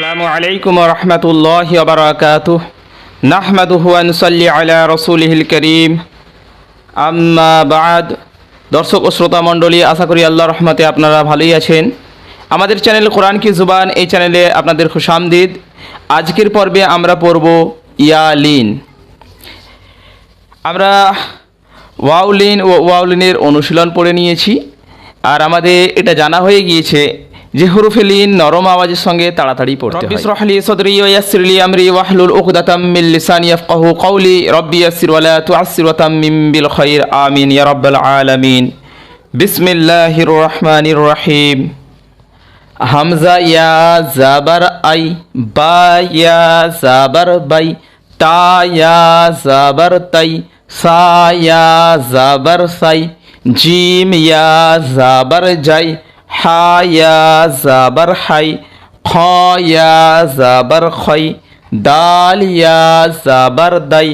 আসসালামু আলাইকুম রহমতুল্লাহ বারাকাত নাহমাদুহু আনসাল্লি আলা রসুলহিল করিম। আম্মা বাদ। দর্শক ও শ্রোতা মণ্ডলী, আশা করি আল্লাহ রহমতে আপনারা ভালোই আছেন। আমাদের চ্যানেল কোরআন কি জুবান, এই চ্যানেলে আপনাদের খুশামদিদ আজকের পর্বে আমরা পড়ব ইয়ালিন। আমরা ওয়াউলিন ও ওয়াউলিনের অনুশীলন পড়ে নিয়েছি। আর আমাদের এটা জানা হয়ে গিয়েছে যে হরফে লিন নরম আওয়াজের সঙ্গে তাড়াতাড়ি পড়তে হয়। রব্বি সদরি ওয়া ইয়াসসির লি আমরি ওয়াহলুল উকদাতাম মিন লিসানি ইয়াফকাহু কওলি। রব্বি ইয়াসসির ওয়া লা তুআসসির ওয়া তাম্মিম বিল খাইর। আমিন ইয়া রাব্বাল আলামিন। বিসমিল্লাহির রহমানির রহিম। হামজা ইয়া জাবার আই বা ইয়া জাবার বাই তা ইয়া জাবার তাই সা ইয়া জাবার সাই জিম ইয়া জাবার যাই হা ইয়া জাবার হাই খ ইয়া জাবার খই দাল ইয়া জাবার দাই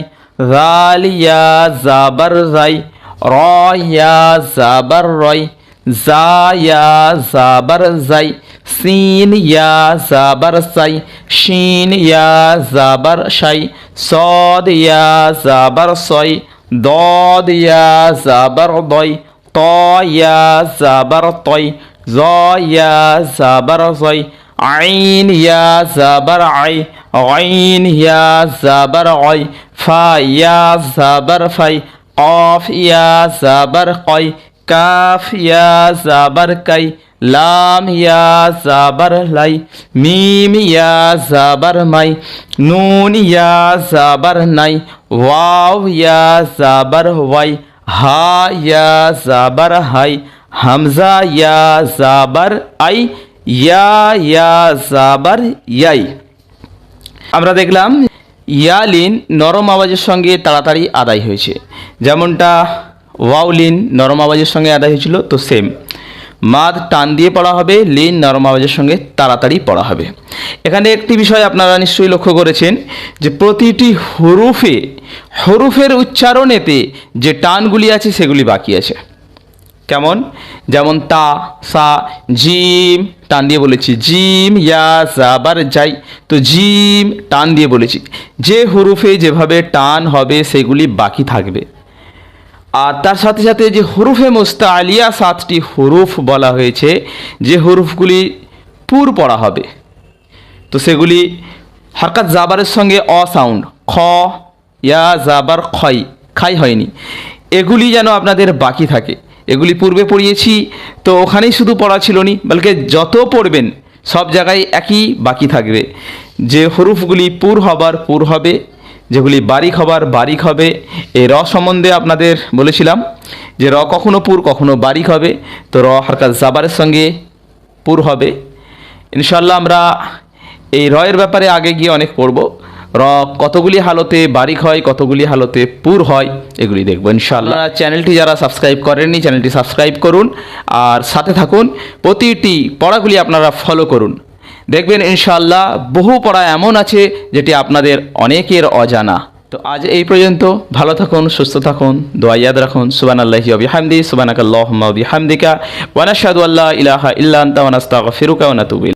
রাল ইয়া জাবার রাই র ইয়া জাবার রয় জা ইয়া জাবার জাই সিন ইয়া জাবার সাই শিন ইয়া জাবার শাই সদ ইয়া জাবার সই দদ ইয়া জাবার দই ত ইয়া জাবার তই জ ইয়া জাবার জয় আইন ইয়া জাবার আই আইন ইয়া জাবার অয় ফা ইয়া জাবার ফাই কফ ইয়া জাবার কয় কাফ ইয়া জাবার কাই লাম ইয়া জাবার লাই মিম ইয়া জাবার মাই নুন ইয়া হামজা, ইয়া, জাবার, আই, ইয়া ইয়া, জাবার, ইয়াই। আমরা দেখলাম, ইয়ালিন নরম আওয়াজের সঙ্গে তাড়াতাড়ি আদায় হয়েছে। যেমনটা ওয়াউলিন নরম আওয়াজের সঙ্গে আদায় হয়েছিল, তো সেম মাদ টান দিয়ে পড়া হবে, লিন নরম আওয়াজের সঙ্গে তাড়াতাড়ি পড়া হবে। এখানে একটি বিষয় আপনারা নিশ্চয়ই লক্ষ্য করেছেন, যে প্রতিটি হরুফে, হরুফের উচ্চারণেতে যে টানগুলি আছে, সেগুলি বাকি আছে। কেমন? যেমন তা, সা, জিম, টান দিয়ে বলেছি। জিম, ইয়া জাবার যাই। তো জিম, টান দিয়ে বলেছি। যে হরুফে যেভাবে টান হবে, সেগুলি বাকি থাকবে। আর তার সাথে সাথে যে হরুফে মোস্তা আলিয়া সাতটি হরুফ বলা হয়েছে, যে হরুফগুলি পুর পড়া হবে। তো সেগুলি হরকাত জাবারের সঙ্গে অ সাউন্ড, খ, ইয়া, জাবার, খই, খাই হয়নি। এগুলি যেন আপনাদের বাকি থাকে। এগুলি পূর্বে পড়িয়েছি, তো ওখানেই শুধু পড়া ছিল নি, বলকে যত পড়বেন, সব জায়গায় একই বাকি থাকবে। যে হরুফগুলি পুর হবার পুর হবে, যেগুলি বারিক হবার বারিক হবে এই র সম্বন্ধে আপনাদের বলেছিলাম যে র কখনো পুর, কখনো বারিক হবে, তো র হারকাত জাবারের সঙ্গে পুর হবে। ইনশাল্লাহ আমরা এই রয়ের ব্যাপারে আগে গিয়ে অনেক পড়ব। র কতগুলি হালতে বারিক হয়, কতগুলি হালতে পুর হয়, এগুলি দেখব ইনশাল্লাহ চ্যানেলটি যারা সাবস্ক্রাইব করেননি, চ্যানেলটি সাবস্ক্রাইব করুন আর সাথে থাকুন, প্রতিটি পড়াগুলি আপনারা ফলো করুন। দেখবেন ইনশাল্লাহ বহু পড়া এমন আছে যেটি আপনাদের অনেকের অজানা। তো আজ এই পর্যন্ত, ভালো থাকুন, সুস্থ থাকুন, দোয়া ইয়াদ রাখুন সুবান আল্লাহি বিহামদি সুবানাক আল্লাহুম্মা বিহামদিকা, ওয়া নাশহাদু আল্লা ইলাহা ইল্লা আনতা ওয়া নাস্তাগফিরুকা ওয়া নাতুবু